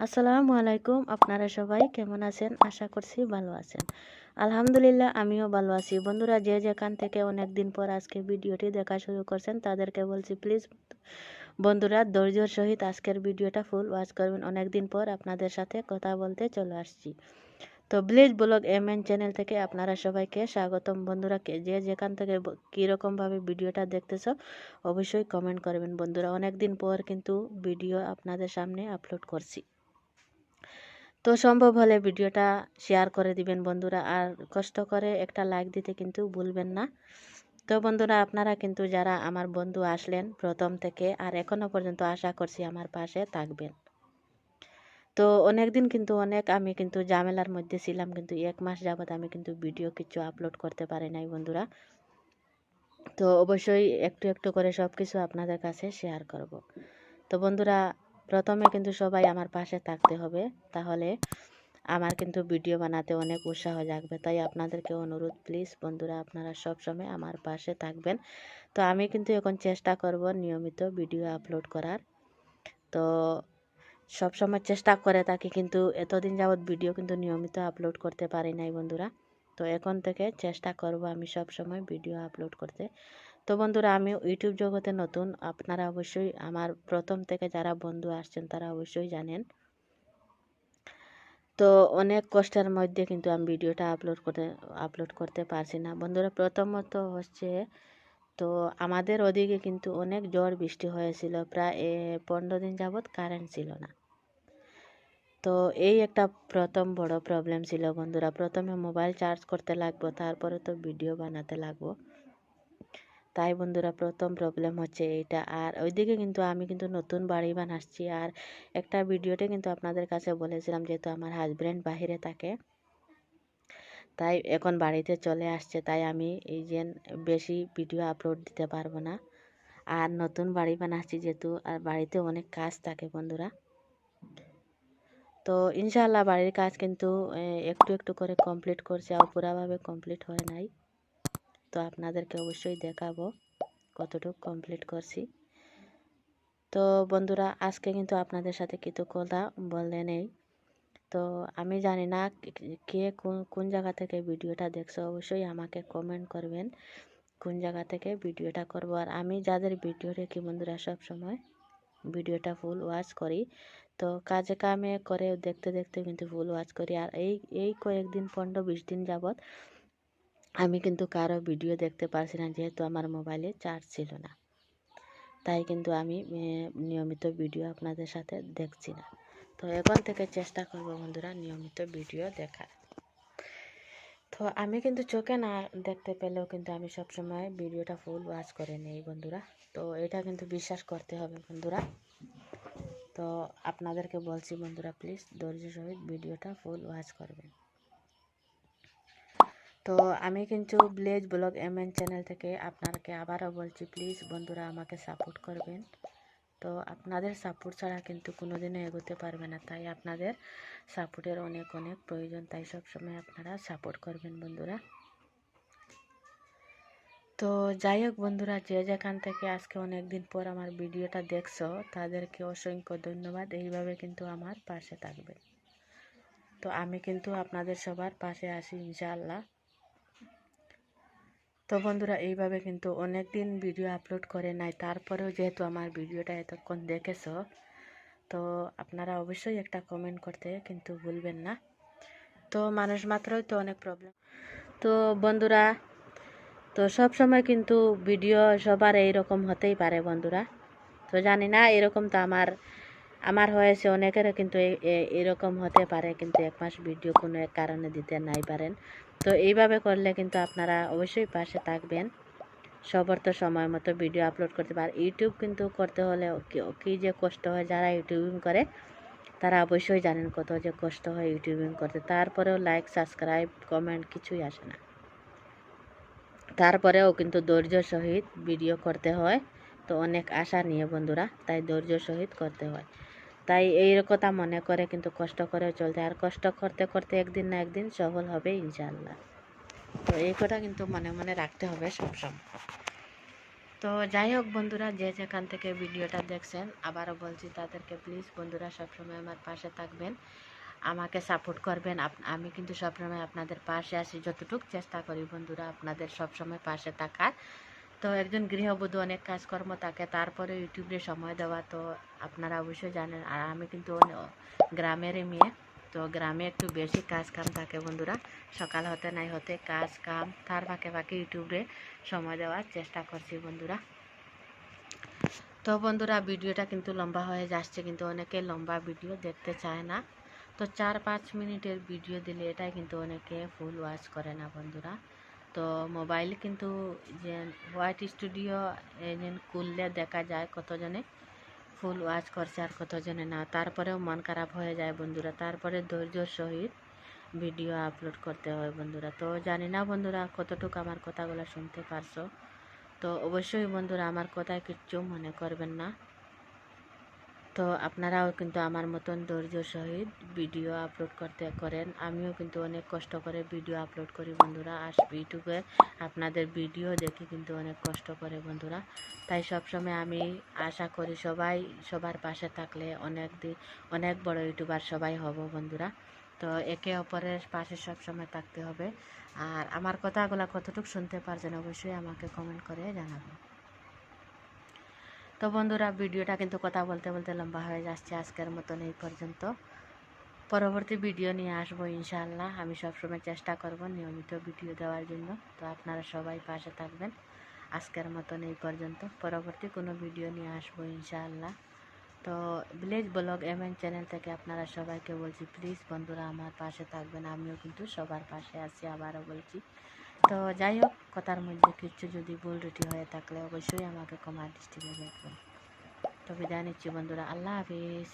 আসসালামু আলাইকুম, আপনারা সবাই কেমন আছেন? আশা করছি ভালো আছেন। আলহামদুলিল্লাহ, আমিও ভালো আছি। বন্ধুরা, যে যেখান থেকে অনেক দিন পর আজকে ভিডিওটি দেখা শুরু করছেন, তাদেরকে বলছি প্লিজ বন্ধুরা, ধৈর্যর সহিত আজকের ভিডিওটা ফুল ওয়াচ করবেন। অনেক দিন পর আপনাদের সাথে কথা বলতে চলে আসছি। তো village vlog M N channel থেকে আপনারা সবাইকে স্বাগতম। বন্ধুরা যে যেখান থেকে কীরকমভাবে ভিডিওটা দেখতেছ, অবশ্যই কমেন্ট করবেন। বন্ধুরা অনেক দিন পর কিন্তু ভিডিও আপনাদের সামনে আপলোড করছি। তো সম্ভব হলে ভিডিওটা শেয়ার করে দিবেন বন্ধুরা। আর কষ্ট করে একটা লাইক দিতে কিন্তু ভুলবেন না। তো বন্ধুরা, আপনারা কিন্তু যারা আমার বন্ধু আসলেন প্রথম থেকে আর এখনও পর্যন্ত আশা করছি আমার পাশে থাকবেন। তো অনেক দিন কিন্তু অনেক আমি কিন্তু ঝামেলার মধ্যে ছিলাম, কিন্তু এক মাস যাবত আমি কিন্তু ভিডিও কিছু আপলোড করতে পারি নাই বন্ধুরা। তো অবশ্যই একটু একটু করে সব কিছু আপনাদের কাছে শেয়ার করব। তো বন্ধুরা প্রথমে কিন্তু সবাই আমার পাশে থাকতে হবে। তাহলে আমার কিন্তু ভিডিও বানাতে অনেক উৎসাহ জাগবে। তাই আপনাদেরকে অনুরোধ, প্লিজ বন্ধুরা, আপনারা সব সময় আমার পাশে থাকবেন। তো আমি কিন্তু এখন চেষ্টা করব নিয়মিত ভিডিও আপলোড করার। তো সব সময় চেষ্টা করে থাকি কিন্তু এতদিন যাবৎ ভিডিও কিন্তু নিয়মিত আপলোড করতে পারি নাই বন্ধুরা। তো এখন থেকে চেষ্টা করব আমি সব সময় ভিডিও আপলোড করতে। তো বন্ধুরা, আমি ইউটিউব জগতে নতুন। আপনারা অবশ্যই আমার প্রথম থেকে যারা বন্ধু আসছেন, তারা অবশ্যই জানেন। তো অনেক কষ্টের মধ্যে কিন্তু আমি ভিডিওটা আপলোড করতে আপলোড করতে পারছি না। বন্ধুরা, প্রথমত হচ্ছে, তো আমাদের ওদিকে কিন্তু অনেক ঝড় বৃষ্টি হয়েছিল। প্রায় পনেরো দিন যাবৎ কারেন্ট ছিল না। তো এই একটা প্রথম বড় প্রবলেম ছিল বন্ধুরা। প্রথমে মোবাইল চার্জ করতে লাগবো, তারপরে তো ভিডিও বানাতে লাগবো। তাই বন্ধুরা প্রথম প্রবলেম হচ্ছে এইটা। আর ওইদিকে কিন্তু আমি কিন্তু নতুন বাড়ি বানাচ্ছি। আর একটা ভিডিওতে কিন্তু আপনাদের কাছে বলেছিলাম যেহেতু আমার হাজব্যান্ড বাহিরে থাকে, তাই এখন বাড়িতে চলে আসছে, তাই আমি এই যে বেশি ভিডিও আপলোড দিতে পারব না। আর নতুন বাড়ি বানাচ্ছি যেহেতু, আর বাড়িতে অনেক কাজ থাকে বন্ধুরা। তো ইনশাআল্লাহ বাড়ির কাজ কিন্তু একটু একটু করে কমপ্লিট করছে আর পুরাভাবে কমপ্লিট হয় নাই। তো আপনাদেরকে অবশ্যই দেখাবো কতটুকু কমপ্লিট করছি। তো বন্ধুরা, আজকে কিন্তু আপনাদের সাথে কিছু কথা বললে নেই। তো আমি জানি না কে- কোন কোন জায়গা থেকে ভিডিওটা দেখছ, অবশ্যই আমাকে কমেন্ট করবেন কোন জায়গা থেকে ভিডিওটা করব। আর আমি যাদের ভিডিও দেখি বন্ধুরা সব সময় ভিডিওটা ফুল ওয়াচ করি। তো কাজে কামে করে দেখতে দেখতে কিন্তু ফুল ওয়াচ করি। আর এই এই কয়েকদিন, পনেরো, বিশ দিন যাবৎ আমি কিন্তু কারও ভিডিও দেখতে পারছি না, যেহেতু আমার মোবাইলে চার্জ ছিল না। তাই কিন্তু আমি নিয়মিত ভিডিও আপনাদের সাথে দেখছি না। তো এখন থেকে চেষ্টা করব বন্ধুরা নিয়মিত ভিডিও দেখার। তো আমি কিন্তু চোখে না দেখতে পেলেও কিন্তু আমি সবসময় ভিডিওটা ফুল ওয়াচ করে নেই বন্ধুরা। তো এটা কিন্তু বিশ্বাস করতে হবে বন্ধুরা। তো আপনাদেরকে বলছি বন্ধুরা প্লিজ ধৈর্য সহিত ভিডিওটা ফুল ওয়াচ করবেন। তো আমি কিন্তু village vlog M N channel থেকে আপনাকে আবারও বলছি প্লিজ বন্ধুরা আমাকে সাপোর্ট করবেন। তো আপনাদের সাপোর্ট ছাড়া কিন্তু কোনোদিনও এগোতে পারবে না, তাই আপনাদের সাপোর্টের অনেক অনেক প্রয়োজন, তাই সবসময় আপনারা সাপোর্ট করবেন বন্ধুরা। তো যাই হোক বন্ধুরা, যে যেখান থেকে আজকে অনেক দিন পর আমার ভিডিওটা দেখছ, তাদেরকে অসংখ্য ধন্যবাদ, এইভাবে কিন্তু আমার পাশে থাকবে তো আমি কিন্তু আপনাদের সবার পাশে আসি ইনশাআল্লাহ। তো বন্ধুরা, এইভাবে কিন্তু অনেক দিন ভিডিও আপলোড করে নাই। তারপরেও যেহেতু আমার ভিডিওটা এতক্ষণ দেখেছ, তো আপনারা অবশ্যই একটা কমেন্ট করতে কিন্তু ভুলবেন না। তো মানুষ মাত্রই তো অনেক প্রবলেম তো বন্ধুরা, তো সব সময় কিন্তু ভিডিও সবার এইরকম হতেই পারে বন্ধুরা। তো জানি না, এরকম তো আমার আমার হয়েছে অনেকেরও কিন্তু এরকম হতে পারে, কিন্তু এক মাস ভিডিও কোনো এক কারণে দিতে নাই পারেন। তো এইভাবে করলে কিন্তু আপনারা অবশ্যই পাশে থাকবেন। সবার তো সময় মতো ভিডিও আপলোড করতে পারে। ইউটিউব কিন্তু করতে হলে কি যে কষ্ট হয়, যারা ইউটিউবিং করে, তারা অবশ্যই জানেন কত যে কষ্ট হয় ইউটিউবিং করতে। তারপরেও লাইক সাবস্ক্রাইব কমেন্ট কিছুই আসে না। তারপরেও কিন্তু ধৈর্য সহিত ভিডিও করতে হয়। তো অনেক আশা নিয়ে বন্ধুরা, তাই ধৈর্য সহিত করতে হয়। তাই এই কথা মনে করে কিন্তু কষ্ট করে চলতে আর কষ্ট করতে করতে একদিন না একদিন সফল হবে ইনশাল্লাহ তো এই কথা কিন্তু মনে মনে রাখতে হবে সবসময়। তো যাই হোক বন্ধুরা, যে যেখান থেকে ভিডিওটা দেখছেন, আবারও বলছি তাদেরকে প্লিজ বন্ধুরা সবসময় আমার পাশে থাকবেন। আমাকে সাপোর্ট করবেন। আমি কিন্তু সবসময় আপনাদের পাশে আসি যতটুকু চেষ্টা করি বন্ধুরা আপনাদের সবসময় পাশে থাকার। তো একজন গৃহবধূ অনেক কাজকর্ম থাকে তারপরে ইউটিউবে সময় দেওয়া, তো আপনারা অবশ্যই জানেন। আর আমি কিন্তু গ্রামেরই মেয়ে, তো গ্রামে একটু বেশি কাজ কাম থাকে বন্ধুরা। সকাল হতে নাই হতে কাজ কাম তার ফাঁকে ফাঁকে ইউটিউবে সময় দেওয়ার চেষ্টা করছি বন্ধুরা। তো বন্ধুরা, ভিডিওটা কিন্তু লম্বা হয়ে যাচ্ছে, কিন্তু অনেকে লম্বা ভিডিও দেখতে চায় না। তো চার পাঁচ মিনিটের ভিডিও দিলে এটাই কিন্তু অনেকে ফুল ওয়াচ করে না বন্ধুরা। তো মোবাইল কিন্তু যে হোয়াইট স্টুডিও যেন খুললে দেখা যায় কতজনে ফুল ওয়াচ করছে আর কতজনে না। তারপরেও মন খারাপ হয়ে যায় বন্ধুরা। তারপরে ধৈর্যর সহিত ভিডিও আপলোড করতে হয় বন্ধুরা। তো জানি না বন্ধুরা কতটুকু আমার কথাগুলো শুনতে পারছ। তো অবশ্যই বন্ধুরা আমার কথায় কিচ্ছু মনে করবেন না। তো আপনারাও কিন্তু আমার মতন ধৈর্য সহিত ভিডিও আপলোড করতে করেন। আমিও কিন্তু অনেক কষ্ট করে ভিডিও আপলোড করি বন্ধুরা। আর ইউটিউবে আপনাদের ভিডিও দেখি কিন্তু অনেক কষ্ট করে বন্ধুরা। তাই সবসময় আমি আশা করি সবাই সবার পাশে থাকলে অনেক দিন অনেক বড় ইউটিউবার সবাই হব বন্ধুরা। তো একে অপরের পাশে সবসময় থাকতে হবে। আর আমার কথাগুলো কতটুকু শুনতে পারছেন অবশ্যই আমাকে কমেন্ট করে জানাবেন। তো বন্ধুরা, ভিডিওটা কিন্তু কথা বলতে বলতে লম্বা হয়ে যাচ্ছে আজকের মতন এই পর্যন্ত। পরবর্তী ভিডিও নিয়ে আসব ইনশাআল্লাহ। আমি সবসময় চেষ্টা করব নিয়মিত ভিডিও দেওয়ার জন্য। তো আপনারা সবাই পাশে থাকবেন আজকের মতন এই পর্যন্ত। পরবর্তী কোনো ভিডিও নিয়ে আসব ইনশাআল্লাহ। তো village vlog M N channel থেকে আপনারা সবাইকে বলছি, প্লিজ বন্ধুরা আমার পাশে থাকবেন। আমিও কিন্তু সবার পাশে আছি, আবারও বলছি। তো যাই হোক, কথার মধ্যে কিছু যদি ভুল রুটি হয়ে থাকলে অবশ্যই আমাকে কমার দৃষ্টিতে দেখবেন। তো বিদায় নিচ্ছি বন্ধুরা, আল্লাহ হাফিজ।